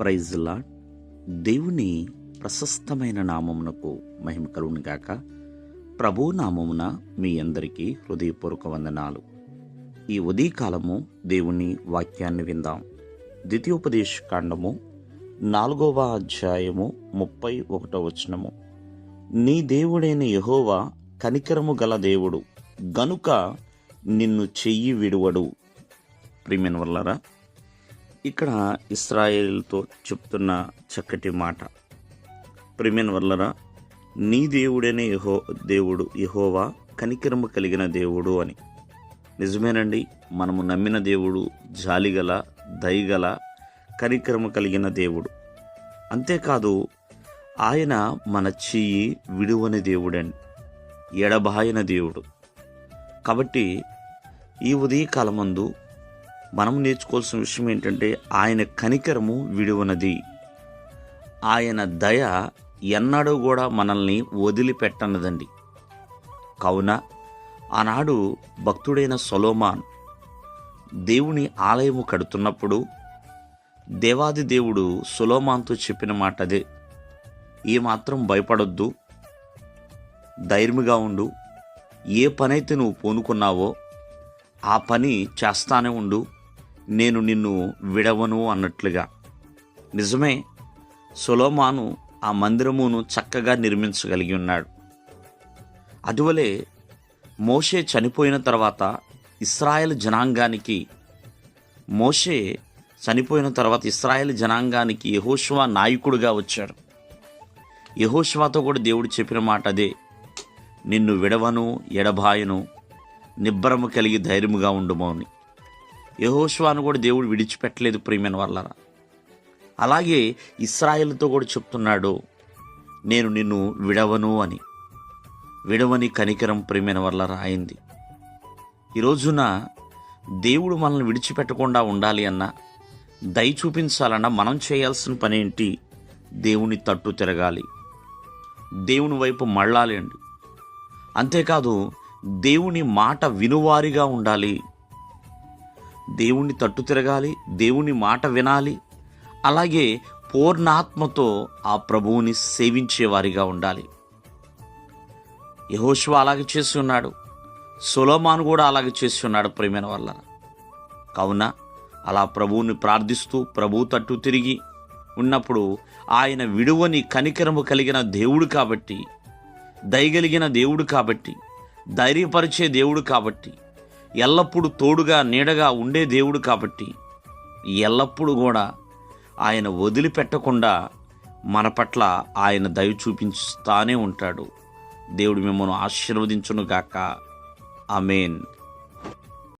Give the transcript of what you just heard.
Praise ప్రైజ్లా దేవుని ప్రశస్తమైన నామమునకు మహిమ కలుగునుగాక ప్రభు నామమున మీ అందరికీ హృదయపూర్వక వందనాలు. ఈ ఉదయకాలము దేవుని వాక్యాన్ని విందాం. ద్వితీయోపదేశ కాండము నాలుగవ అధ్యాయము ముప్పై ఒకటో వచనము. నీ దేవుడైన యహోవా కనికరము గల దేవుడు గనుక నిన్ను చెయ్యి విడువడు. ప్రియమైన వల్లరా ఇక్కడ ఇస్రాయేల్తో చెప్తున్న చక్కటి మాట. ప్రిమిన్ వల్లరా నీ దేవుడనే యహో దేవుడు యహోవా కనికరము కలిగిన దేవుడు అని. నిజమేనండి మనము నమ్మిన దేవుడు జాలిగల దయగల కనికరము కలిగిన దేవుడు. అంతేకాదు ఆయన మన చెయ్యి విడువని దేవుడండి ఎడబాయిన దేవుడు. కాబట్టి ఈ ఉదయకాలమందు మనం నేర్చుకోవాల్సిన విషయం ఏంటంటే ఆయన కనికరము విడువనది. ఆయన దయ ఎన్నడూ కూడా మనల్ని వదిలిపెట్టనదండి. కావున ఆనాడు భక్తుడైన సొలోమాన్ దేవుని ఆలయము కడుతున్నప్పుడు దేవాది దేవుడు సులోమాన్తో చెప్పిన మాట అదే. ఏ మాత్రం భయపడొద్దు ధైర్యముగా ఉండు ఏ పనైతే నువ్వు పూనుకున్నావో ఆ పని చేస్తానే ఉండు నేను నిన్ను విడవను అన్నట్లుగా. నిజమే సొలోమాను ఆ మందిరమును చక్కగా నిర్మించగలిగి ఉన్నాడు. అటువలే మోషే చనిపోయిన తర్వాత ఇస్రాయల్ జనాంగానికి మోషే చనిపోయిన తర్వాత ఇస్రాయల్ జనాంగానికి యహోష్వా నాయకుడుగా వచ్చాడు. యహోష్వాతో కూడా దేవుడు చెప్పిన మాట అదే నిన్ను విడవను ఎడబాయను నిబ్బరము కలిగి ధైర్యముగా ఉండుమోని. యహోష్వాను కూడా దేవుడు విడిచిపెట్టలేదు ప్రియమైన వాళ్ళరా. అలాగే ఇస్రాయేల్తో కూడా చెప్తున్నాడు నేను నిన్ను విడవను అని. విడవని కనికరం ప్రియమైన వల్లరా అయింది. ఈ రోజున దేవుడు మనల్ని విడిచిపెట్టకుండా ఉండాలి అన్నా దయ చూపించాలన్నా మనం చేయాల్సిన పని ఏంటి? దేవుని తట్టు తిరగాలి. దేవుని వైపు మళ్ళాలి అండి. అంతేకాదు దేవుని మాట వినువారిగా ఉండాలి. దేవుణ్ణి తట్టు తిరగాలి దేవుని మాట వినాలి. అలాగే పూర్ణాత్మతో ఆ ప్రభువుని సేవించేవారిగా ఉండాలి. యహోశివ అలాగే చేసి ఉన్నాడు. సులోమాను కూడా అలాగే చేసి ఉన్నాడు ప్రేమైన వల్ల కావున అలా ప్రభువుని ప్రార్థిస్తూ ప్రభు తట్టు తిరిగి ఉన్నప్పుడు ఆయన విడువని కనికరము కలిగిన దేవుడు కాబట్టి దయగలిగిన దేవుడు కాబట్టి ధైర్యపరిచే దేవుడు కాబట్టి ఎల్లప్పుడూ తోడుగా నీడగా ఉండే దేవుడు కాబట్టి ఎల్లప్పుడూ కూడా ఆయన వదిలిపెట్టకుండా మన పట్ల ఆయన దయ చూపించుతానే ఉంటాడు. దేవుడు మిమ్మల్ని ఆశీర్వదించును గాక ఆమెన్.